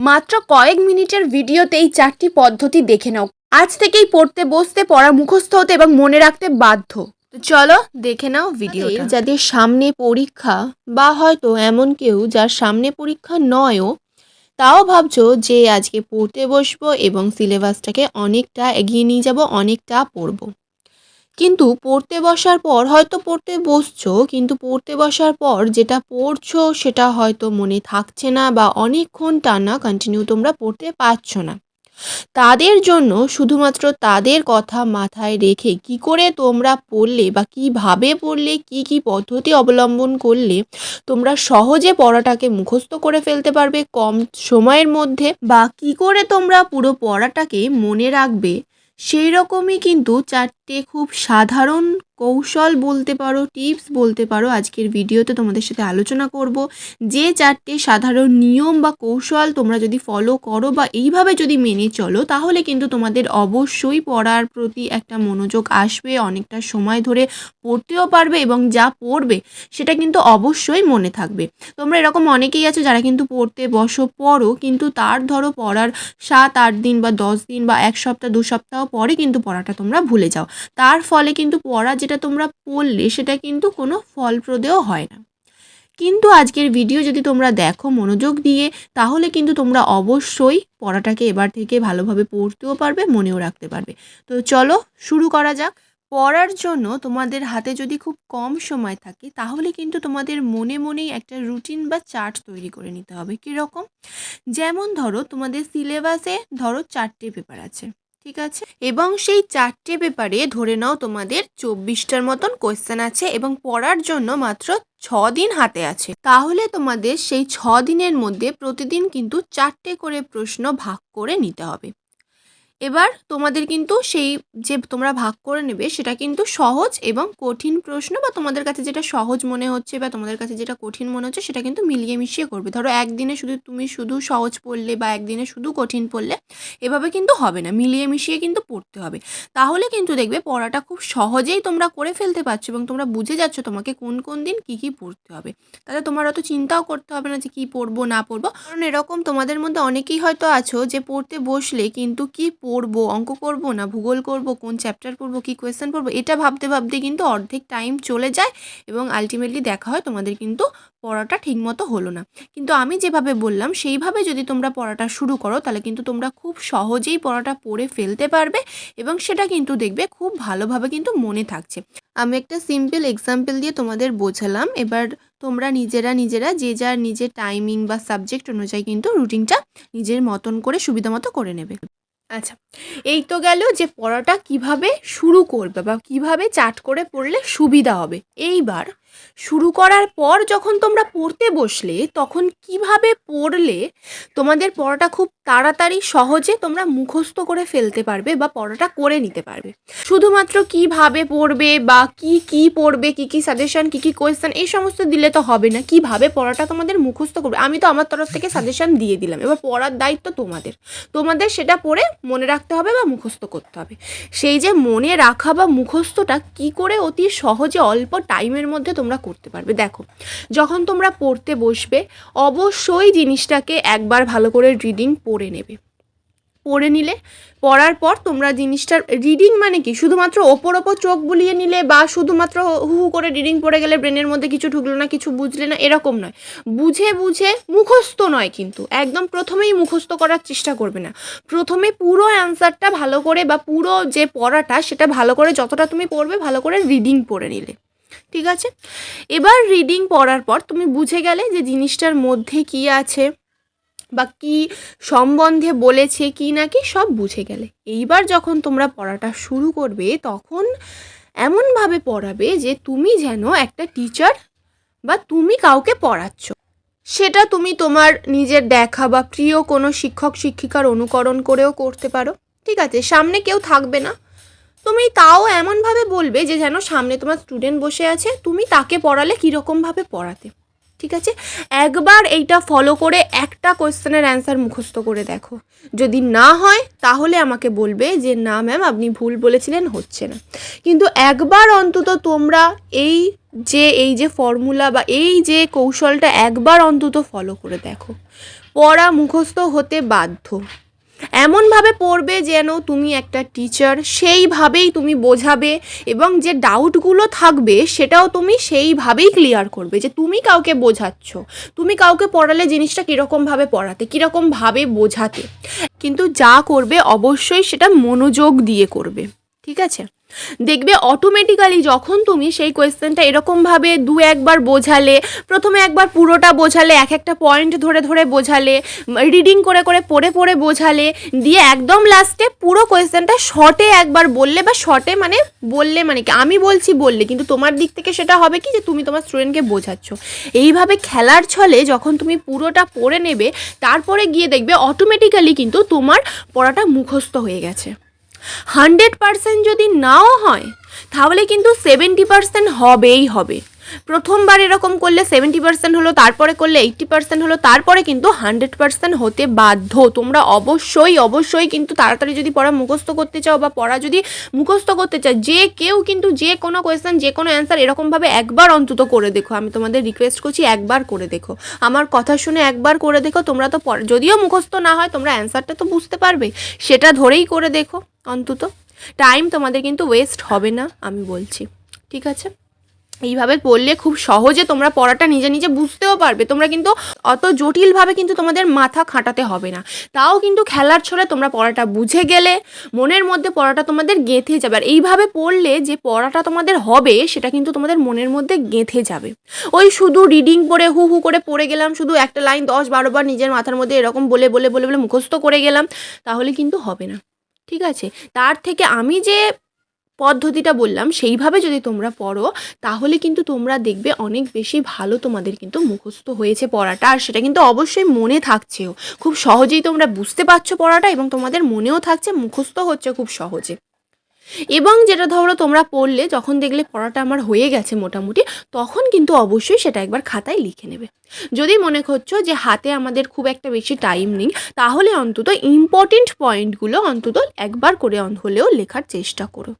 মাত্র কয়েক মিনিটের ভিডিওতে এই চারটি পদ্ধতি দেখে নাও। আজ থেকেই পড়তে, বসতে, পড়া মুখস্থ হতে এবং মনে রাখতে বাধ্য। তো চলো দেখে নাও ভিডিওটা। যাদের সামনে পরীক্ষা বা হয়তো এমন কেউ যার সামনে পরীক্ষা নয়ও, তাও ভাবছ যে আজকে পড়তে বসবো এবং সিলেবাসটাকে অনেকটা এগিয়ে নিয়ে যাব, অনেকটা পড়ব। কিন্তু পড়তে বসার পর হয়তো পড়তে বসছো, কিন্তু পড়তে বসার পর যেটা পড়ছো সেটা হয়তো মনে থাকছে না বা অনেকক্ষণ টানা কন্টিনিউ তোমরা পড়তে পারছ না। তাদের জন্য শুধুমাত্র তাদের কথা মাথায় রেখে কি করে তোমরা পড়লে বা কীভাবে পড়লে, কি কি পদ্ধতি অবলম্বন করলে তোমরা সহজে পড়াটাকে মুখস্থ করে ফেলতে পারবে কম সময়ের মধ্যে বা কি করে তোমরা পুরো পড়াটাকে মনে রাখবে সেই রকমই কিন্তু চারটে খুব সাধারণ কৌশল বলতে পারো, টিপস বলতে পারো, আজকের ভিডিওতে তোমাদের সাথে আলোচনা করব। যে চারটে সাধারণ নিয়ম বা কৌশল তোমরা যদি ফলো করো বা এইভাবে যদি মেনে চলো, তাহলে কিন্তু তোমাদের অবশ্যই পড়ার প্রতি একটা মনোযোগ আসবে, অনেকটা সময় ধরে পড়তেও পারবে এবং যা পড়বে সেটা কিন্তু অবশ্যই মনে থাকবে। তোমরা এরকম অনেকেই আছো যারা কিন্তু পড়তে বসো, পড়ো, কিন্তু তার ধরো পড়ার সাত, আট দিন বা দশ দিন বা এক সপ্তাহ, দু সপ্তাহ পরে কিন্তু পড়াটা তোমরা ভুলে যাও। তার ফলে কিন্তু পড়া তোমরা পড়লে সেটা কিন্তু কোনো ফলপ্রদেও হয় না। কিন্তু আজকের ভিডিও যদি তোমরা দেখো মনোযোগ দিয়ে, তাহলে কিন্তু তোমরা অবশ্যই পড়াটাকে এবার থেকে ভালোভাবে পড়তেও পারবে, মনেও রাখতে পারবে। তো চলো শুরু করা যাক। পড়ার জন্য তোমাদের হাতে যদি খুব কম সময় থাকে, তাহলে কিন্তু তোমাদের মনে মনেই একটা রুটিন বা চার্ট তৈরি করে নিতে হবে। কীরকম? যেমন ধরো তোমাদের সিলেবাসে ধরো চারটে পেপার আছে। ঠিক আছে? এবং সেই চারটে পেপারে ধরে নাও তোমাদের চব্বিশটার মতন কোয়েশ্চেন আছে এবং পড়ার জন্য মাত্র ছ দিন হাতে আছে। তাহলে তোমাদের সেই ছ দিনের মধ্যে প্রতিদিন কিন্তু চারটে করে প্রশ্ন ভাগ করে নিতে হবে। এবার তোমাদের কিন্তু সেই যে তোমরা ভাগ করে নেবে, সেটা কিন্তু সহজ এবং কঠিন প্রশ্ন বা তোমাদের কাছে যেটা সহজ মনে হচ্ছে বা তোমাদের কাছে যেটা কঠিন মনে হচ্ছে, সেটা কিন্তু মিলিয়ে মিশিয়ে করবে। ধরো একদিনে শুধু তুমি শুধু সহজ পড়লে বা একদিনে শুধু কঠিন পড়লে, এভাবে কিন্তু হবে না, মিলিয়ে মিশিয়ে কিন্তু পড়তে হবে। তাহলে কিন্তু দেখবে পড়াটা খুব সহজেই তোমরা করে ফেলতে পারছ এবং তোমরা বুঝে যাচ্ছ তোমাকে কোন কোন দিন কী কী পড়তে হবে। তাহলে তোমার অত চিন্তাও করতে হবে না যে কী পড়ব, না পড়ব। কারণ এরকম তোমাদের মধ্যে অনেকেই হয়তো আছো যে পড়তে বসলে কিন্তু কী পড়ব, অঙ্ক করব না ভূগোল করব, কোন চ্যাপ্টার পড়ব, কী কোয়েশ্চেন পড়ব, এটা ভাবতে ভাবতে কিন্তু অর্ধেক টাইম চলে যায় এবং আলটিমেটলি দেখা হয় তোমাদের কিন্তু পড়াটা ঠিকমতো হলো না। কিন্তু আমি যেভাবে বললাম, সেইভাবে যদি তোমরা পড়াটা শুরু করো, তাহলে কিন্তু তোমরা খুব সহজেই পড়াটা পড়ে ফেলতে পারবে এবং সেটা কিন্তু দেখবে খুব ভালোভাবে কিন্তু মনে থাকছে। আমি একটা সিম্পল এক্সাম্পল দিয়ে তোমাদের বোঝালাম। এবার তোমরা নিজেরা নিজেরা যে যার নিজের টাইমিং বা সাবজেক্ট অনুযায়ী কিন্তু রুটিনটা নিজের মতন করে, সুবিধা মতো করে নেবে। আচ্ছা এই তো গেল যে পড়াটা কীভাবে শুরু করবে বা কীভাবে চাট করে পড়লে সুবিধা হবে। এইবার শুরু করার পর যখন তোমরা পড়তে বসলে তখন কীভাবে পড়লে তোমাদের পড়াটা খুব তাড়াতাড়ি সহজে তোমরা মুখস্থ করে ফেলতে পারবে বা পড়াটা করে নিতে পারবে। শুধুমাত্র কীভাবে পড়বে বা কি কি পড়বে, কি কি সাজেশন কি কি কোয়েশ্চেন এই সমস্ত দিলে তো হবে না। কীভাবে পড়াটা তোমাদের মুখস্থ করবে? আমি তো আমার তরফ থেকে সাজেশন দিয়ে দিলাম। এবার পড়ার দায়িত্ব তোমাদের। তোমাদের সেটা পড়ে মনে রাখতে হবে বা মুখস্থ করতে হবে। সেই যে মনে রাখা বা মুখস্থটা কি করে অতি সহজে অল্প টাইমের মধ্যে তোমরা করতে পারবে। দেখো, যখন তোমরা পড়তে বসবে, অবশ্যই জিনিসটাকে একবার ভালো করে রিডিং পড়ে নেবে। পড়ে নিলে, পড়ার পর তোমরা জিনিসটার রিডিং মানে কি? শুধুমাত্র ওপর ওপর চোখ বুলিয়ে নিলে বা শুধুমাত্র হু হু করে রিডিং পড়ে গেলে ব্রেনের মধ্যে কিছু ঢুকলো না, কিছু বুঝলে না, এরকম নয়। বুঝে বুঝে মুখস্থ নয় কিন্তু, একদম প্রথমেই মুখস্থ করার চেষ্টা করবে না। প্রথমে পুরো অ্যান্সারটা ভালো করে বা পুরো যে পড়াটা, সেটা ভালো করে যতটা তুমি পড়বে, ভালো করে রিডিং পড়ে নিলে। ঠিক আছে? এবার রিডিং পড়ার পর তুমি বুঝে গেলে যে জিনিসটার মধ্যে কি আছে বা কি সম্বন্ধে বলেছে কি না কি সব বুঝে গেলে। এইবার যখন তোমরা পড়াটা শুরু করবে, তখন এমনভাবে পড়াবে যে তুমি যেন একটা টিচার বা তুমি কাউকে পড়াচ্ছ। সেটা তুমি তোমার নিজের দেখা বা প্রিয় কোনো শিক্ষক, শিক্ষিকার অনুকরণ করেও করতে পারো। ঠিক আছে, সামনে কেউ থাকবে না। তুমি তাও এমনভাবে বলবে যে যেন সামনে তোমার স্টুডেন্ট বসে আছে, তুমি তাকে পড়ালে কীরকমভাবে পড়াতে। ঠিক আছে? একবার এইটা ফলো করে একটা কোয়েশ্চেনের অ্যান্সার মুখস্থ করে দেখো। যদি না হয়, তাহলে আমাকে বলবে যে, না ম্যাম আপনি ভুল বলেছিলেন, হচ্ছে না। কিন্তু একবার অন্তত তোমরা এই যে এই যে ফর্মুলা বা এই যে কৌশলটা একবার অন্তত ফলো করে দেখো। পড়া মুখস্থ হতে বাধ্য। এমনভাবে পড়বে যেন তুমি একটা টিচার সেইভাবেই তুমি বোঝাবে এবং যে ডাউটগুলো থাকবে সেটাও তুমি সেইভাবেই ক্লিয়ার করবে যে তুমি কাউকে বোঝাচ্ছ, তুমি কাউকে পড়ালে জিনিসটা কীরকমভাবে পড়াতে, কীরকমভাবে বোঝাতে। কিন্তু যা করবে অবশ্যই সেটা মনোযোগ দিয়ে করবে, ঠিক আছে? দেখবে অটোমেটিক্যালি যখন তুমি সেই কোয়েশ্চেনটা এরকমভাবে দু একবার বোঝালে, প্রথমে একবার পুরোটা বোঝালে, এক একটা পয়েন্ট ধরে ধরে বোঝালে রিডিং করে করে পড়ে পড়ে বোঝালে, দিয়ে একদম লাস্টে পুরো কোয়েশ্চেনটা শর্টে একবার বললে বা শর্টে মানে বললে মানে কি? আমি বলছি বললে, কিন্তু তোমার দিক থেকে সেটা হবে কি যে তুমি তোমার স্টুডেন্টকে বোঝাচ্ছ। এইভাবে খেলার ছলে যখন তুমি পুরোটা পড়ে নেবে, তারপরে গিয়ে দেখবে অটোমেটিক্যালি কিন্তু তোমার পড়াটা মুখস্থ হয়ে গেছে। হান্ড্রেড পারসেন্ট যদি নাও হয় তাহলে কিন্তু সেভেন্টি পারসেন্ট হবেই হবে। প্রথমবার এরকম করলে সেভেন্টি পার্সেন্ট হলো, তারপরে করলে এইট্টি পার্সেন্ট হলো, তারপরে কিন্তু হান্ড্রেড পার্সেন্ট হতে বাধ্য। তোমরা অবশ্যই অবশ্যই কিন্তু তাড়াতাড়ি যদি পড়া মুখস্থ করতে চাও বা পড়া যদি মুখস্থ করতে চাও, যে কেউ কিন্তু যে কোনো কোয়েশ্চেন যে কোনো অ্যান্সার এরকমভাবে একবার অন্তত করে দেখো। আমি তোমাদের রিকোয়েস্ট করছি একবার করে দেখো। আমার কথা শুনে একবার করে দেখো, তোমরা তো যদিও মুখস্থ না হয়, তোমরা অ্যান্সারটা তো বুঝতে পারবে। সেটা ধরেই করে দেখো অন্তত। টাইম তোমাদের কিন্তু ওয়েস্ট হবে না, আমি বলছি। ঠিক আছে? এইভাবে পড়লে খুব সহজে তোমরা পড়াটা নিজে নিজে বুঝতেও পারবে। তোমরা কিন্তু অত জটিলভাবে কিন্তু তোমাদের মাথা খাটাতে হবে না। তাও কিন্তু খেলার ছলে তোমরা পড়াটা বুঝে গেলে, মনের মধ্যে পড়াটা তোমাদের গেঁথে যাবে। আর এইভাবে পড়লে যে পড়াটা তোমাদের হবে, সেটা কিন্তু তোমাদের মনের মধ্যে গেঁথে যাবে। ওই শুধু রিডিং পড়ে হু হু করে পড়ে গেলাম, শুধু একটা লাইন দশ বারোবার নিজের মাথার মধ্যে এরকম বলে বলে বলে বলে মুখস্থ করে গেলাম, তাহলে কিন্তু হবে না। ঠিক আছে? তার থেকে আমি যে পদ্ধতিটা বললাম, সেইভাবে যদি তোমরা পড়ো, তাহলে কিন্তু তোমরা দেখবে অনেক বেশি ভালো তোমাদের কিন্তু মুখস্থ হয়েছে পড়াটা। আর সেটা কিন্তু অবশ্যই মনে থাকছেও। খুব সহজেই তোমরা বুঝতে পারছ পড়াটা এবং তোমাদের মনেও থাকছে মুখস্থ হচ্ছে খুব সহজে। এবং যেটা ধরো তোমরা পড়লে, যখন দেখলে পড়াটা আমার হয়ে গেছে মোটামুটি, তখন কিন্তু অবশ্যই সেটা একবার খাতায় লিখে নেবে। যদি মনে করছ যে হাতে আমাদের খুব একটা বেশি টাইম নেই, তাহলে অন্তত ইম্পর্টেন্ট পয়েন্টগুলো অন্তত একবার করে হলেও লেখার চেষ্টা করো।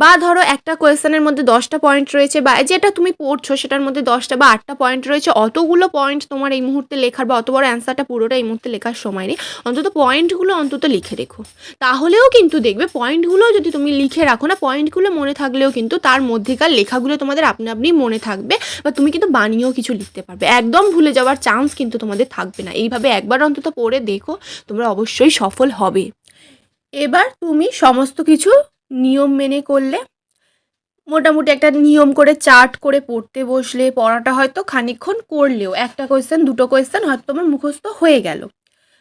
বা ধরো একটা কোয়েশ্চেনের মধ্যে দশটা পয়েন্ট রয়েছে বা যেটা তুমি পড়ছো, সেটার মধ্যে দশটা বা আটটা পয়েন্ট রয়েছে, অতগুলো পয়েন্ট তোমার এই মুহূর্তে লেখার বা অত বড় অ্যান্সারটা পুরোটা এই মুহূর্তে লেখার সময় নেই। অন্তত পয়েন্টগুলো অন্তত লিখে রেখো। তাহলেও কিন্তু দেখবে পয়েন্টগুলো যদি তুমি লিখে রাখো না পয়েন্টগুলো মনে থাকলেও কিন্তু তার মধ্যেকার লেখাগুলো তোমাদের আপনা আপনি মনে থাকবে বা তুমি কিন্তু বানিয়েও কিছু লিখতে পারবে। একদম ভুলে যাওয়ার চান্স কিন্তু তোমাদের থাকবে না। এইভাবে একবার অন্তত পড়ে দেখো, তোমরা অবশ্যই সফল হবে। এবার তুমি সমস্ত কিছু নিয়ম মেনে করলে মোটামুটি একটা নিয়ম করে চার্ট করে পড়তে বসলে পড়াটা হয়তো খানিক্ষণ করলেও একটা কোয়েশ্চেন দুটো কোয়েশ্চেন হয়তো তোমার মুখস্থ হয়ে গেল।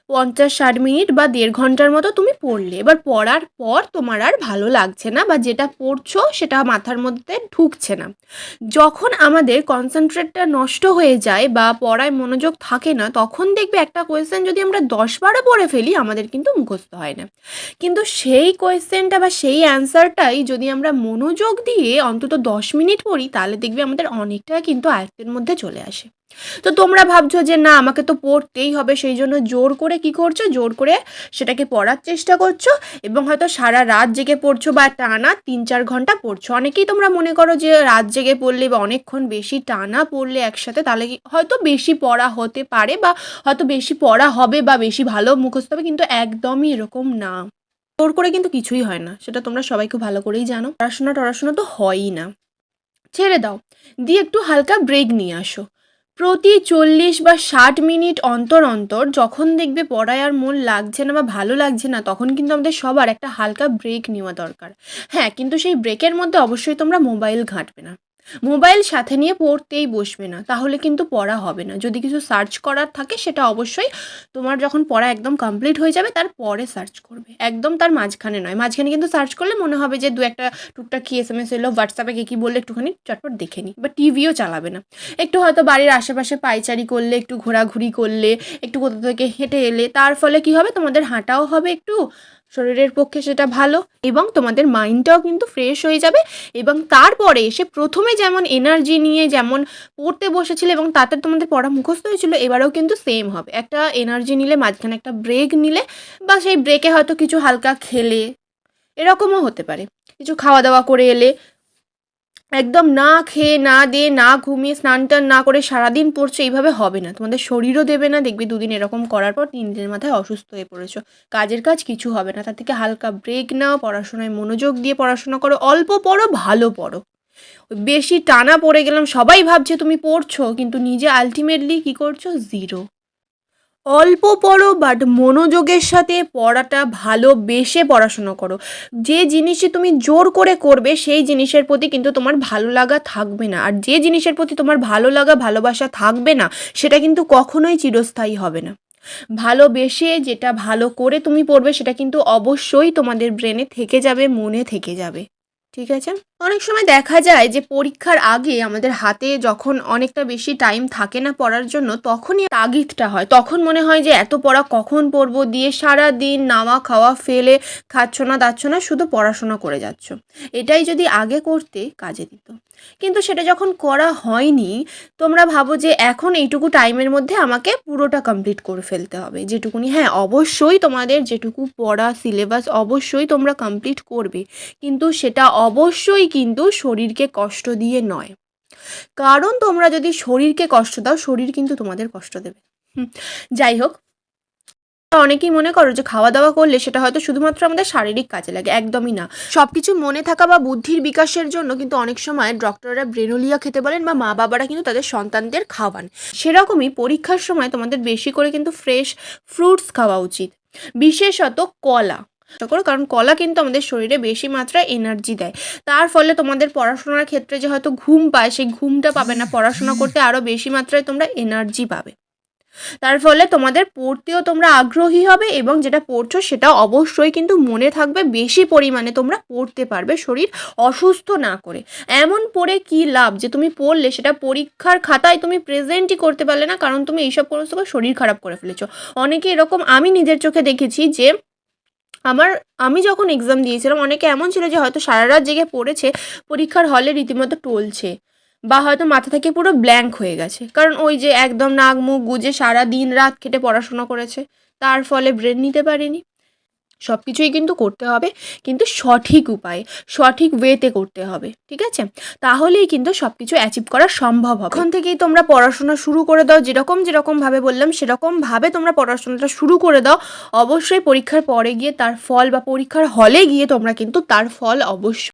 পঞ্চাশ ষাট মিনিট বা দেড় ঘণ্টার মতো তুমি পড়লে। এবার পড়ার পর তোমার আর ভালো লাগছে না বা যেটা পড়ছো সেটা মাথার মধ্যে ঢুকছে না। যখন আমাদের কনসেন্ট্রেটটা নষ্ট হয়ে যায় বা পড়ায় মনোযোগ থাকে না, তখন দেখবে একটা কোয়েশ্চেন যদি আমরা দশ বারো পড়ে ফেলি, আমাদের কিন্তু মুখস্থ হয় না। কিন্তু সেই কোয়েশ্চেনটা বা সেই অ্যান্সারটাই যদি আমরা মনোযোগ দিয়ে অন্তত দশ মিনিট পড়ি, তাহলে দেখবে আমাদের অনেকটা কিন্তু আয়ত্তের মধ্যে চলে আসে। তো তোমরা ভাবছ যে না, আমাকে তো পড়তেই হবে, সেই জন্য জোর করে কি করছ? জোর করে সেটাকে পড়ার চেষ্টা করছ এবং হয়তো সারা রাত জেগে পড়ছো বা টানা তিন চার ঘণ্টা পড়ছো। অনেকেই তোমরা মনে করো যে রাত জেগে পড়লে বা অনেকক্ষণ বেশি টানা পড়লে একসাথে তাহলে কি হয়তো বেশি পড়া হতে পারে বা হয়তো বেশি পড়া হবে বা বেশি ভালো মুখস্থ হবে কিন্তু একদমই এরকম না। জোর করে কিন্তু কিছুই হয় না, সেটা তোমরা সবাই খুব ভালো করেই জানো। পড়াশোনা টড়াশোনা তো হয়ই না। ছেড়ে দাও, দিয়ে একটু হালকা ব্রেক নিয়ে আসো। প্রতি চল্লিশ বা ষাট মিনিট অন্তর অন্তর যখন দেখবে পড়ায় আর মন লাগছে না বা ভালো লাগছে না, তখন কিন্তু আমাদের সবার একটা হালকা ব্রেক নেওয়া দরকার। হ্যাঁ কিন্তু সেই ব্রেকের মধ্যে অবশ্যই তোমরা মোবাইল ঘাঁটবে না। মোবাইল সাথে নিয়ে পড়তেই বসবে না, তাহলে কিন্তু পড়া হবে না। যদি কিছু সার্চ করার থাকে সেটা অবশ্যই তোমার যখন পড়া একদম কমপ্লিট হয়ে যাবে তারপরে সার্চ করবে। একদম তার মাঝখানে নয়। মাঝখানে কিন্তু সার্চ করলে মনে হবে যে দু একটা টুকটাক কি এস এম এস এলো হোয়াটসঅ্যাপে কে কী বললে, একটুখানি চটপট দেখে নিই। বা টিভিও চালাবে না। একটু হয়তো বাড়ির আশেপাশে পাইচারি করলে, একটু ঘোরাঘুরি করলে, একটু কোথাও থেকে হেঁটে এলে, তার ফলে কি হবে? তোমাদের হাঁটাও হবে একটু শরীরের পক্ষে সেটা ভালো এবং তোমাদের মাইন্ডটাও কিন্তু ফ্রেশ হয়ে যাবে এবং তারপরে এসে প্রথমে যেমন এনার্জি নিয়ে যেমন পড়তে বসেছিল এবং তাতে তোমাদের পড়া মুখস্থ হয়েছিল, এবারেও কিন্তু সেম হবে। একটা এনার্জি নিলে মাঝখানে একটা ব্রেক নিলে বা সেই ব্রেকে হয়তো কিছু হালকা খেলে, এরকমও হতে পারে। কিছু খাওয়া দাওয়া করে এলে একদম না খেয়ে, না দিয়ে, না ঘুমিয়ে, স্নান টান না করে সারাদিন পড়ছো, এইভাবে হবে না। তোমাদের শরীরও দেবে না, দেখবে দুদিন এরকম করার পর তিন দিনের মাথায় অসুস্থ হয়ে পড়েছো। কাজের কাজ কিছু হবে না, তার থেকে হালকা ব্রেক নাও, পড়াশোনায় মনোযোগ দিয়ে পড়াশোনা করো, অল্প পড়ো, ভালো পড়ো। বেশি টানা পড়ে গেলাম, সবাই ভাবছে তুমি পড়ছো, কিন্তু নিজে আলটিমেটলি কী করছ? জিরো অল্প পড়ো বাট মনোযোগের সাথে পড়াটা ভালোবেসে পড়াশুনো করো। যে জিনিসে তুমি জোর করে করবে, সেই জিনিসের প্রতি কিন্তু তোমার ভালো লাগা থাকবে না। আর যে জিনিসের প্রতি তোমার ভালো লাগা, ভালোবাসা থাকবে না, সেটা কিন্তু কখনোই চিরস্থায়ী হবে না। ভালোবেসে যেটা ভালো করে তুমি পড়বে, সেটা কিন্তু অবশ্যই তোমাদের ব্রেনে থেকে যাবে, মনে থেকে যাবে। ঠিক আছে? অনেক সময় দেখা যায় যে পরীক্ষার আগে আমাদের হাতে যখন অনেকটা বেশি টাইম থাকে না পড়ার জন্য, তখনই তাগিদটা হয়। তখন মনে হয় যে এত পড়া কখন পড়ব? দিয়ে সারা দিন নাওয়া খাওয়া ফেলে খাচ্ছ না, দাচ্ছ না, শুধু পড়াশোনা করে যাচ্ছ। এটাই যদি আগে করতে, কাজে দিত। কিন্তু সেটা যখন করা হয়নি, তোমরা ভাবো যে এখন এইটুকু টাইমের মধ্যে আমাকে পুরোটা কমপ্লিট করে ফেলতে হবে। যেটুকুনি হ্যাঁ অবশ্যই তোমাদের যেটুকু পড়া সিলেবাস অবশ্যই তোমরা কমপ্লিট করবে। কিন্তু সেটা অবশ্যই কিন্তু শরীরকে কষ্ট দিয়ে নয়। কারণ তোমরা যদি শরীরকে কষ্ট দাও, শরীর কিন্তু তোমাদের কষ্ট দেবে। যাই হোক। অনেকেই মনে করো যে খাওয়া দাওয়া করলে সেটা হয়তো শুধুমাত্র আমাদের শারীরিক কাজে লাগে, একদমই না। সব কিছু মনে থাকা বা বুদ্ধির বিকাশের জন্য কিন্তু অনেক সময় ডক্টররা ব্রেনোলিয়া খেতে বলেন বা মা বাবারা কিন্তু তাদের সন্তানদের খাওয়ান। সেরকমই পরীক্ষার সময় তোমাদের বেশি করে কিন্তু ফ্রেশ ফ্রুটস খাওয়া উচিত। বিশেষত কলা। করো, কারণ কলা কিন্তু আমাদের শরীরে বেশি মাত্রায় এনার্জি দেয়। তার ফলে তোমাদের পড়াশোনার ক্ষেত্রে যে হয়তো ঘুম পায়, সেই ঘুমটা পাবে না। পড়াশোনা করতে আরও বেশি মাত্রায় তোমরা এনার্জি পাবে। তার ফলে তোমাদের পড়তেও তোমরা আগ্রহী হবে এবং যেটা পড়ছো সেটা অবশ্যই কিন্তু মনে থাকবে, বেশি পরিমাণে তোমরা পড়তে পারবে শরীর অসুস্থ না করে। এমন পড়ে কি লাভ? যে তুমি পড়লে সেটা পরীক্ষার খাতায় তুমি প্রেজেন্টই করতে পারলে না, কারণ তুমি এইসব করে শরীর খারাপ করে ফেলেছো। অনেকে এরকম আমি নিজের চোখে দেখেছি যে আমার, আমি যখন এক্সাম দিয়েছিলাম, অনেকে এমন ছিল যে হয়তো সারা রাত জেগে পড়েছে, পরীক্ষার হলে রীতিমতো টলছে বা হয়তো মাথা থেকে পুরো ব্ল্যাঙ্ক হয়ে গেছে। কারণ ওই যে একদম নাক মুখ গুজে সারা দিন রাত খেটে পড়াশোনা করেছে, তার ফলে ব্রেন নিতে পারেনি। সব কিছুই কিন্তু করতে হবে, কিন্তু সঠিক উপায়ে, সঠিক ওয়েতে করতে হবে, ঠিক আছে? তাহলেই কিন্তু সব কিছু অ্যাচিভ করা সম্ভব হবে। এখন থেকেই তোমরা পড়াশোনা শুরু করে দাও, যেরকম যেরকমভাবে বললাম সেরকমভাবে তোমরা পড়াশোনাটা শুরু করে দাও। অবশ্যই পরীক্ষার পরে গিয়ে তার ফল বা পরীক্ষার হলে গিয়ে তোমরা কিন্তু তার ফল অবশ্যই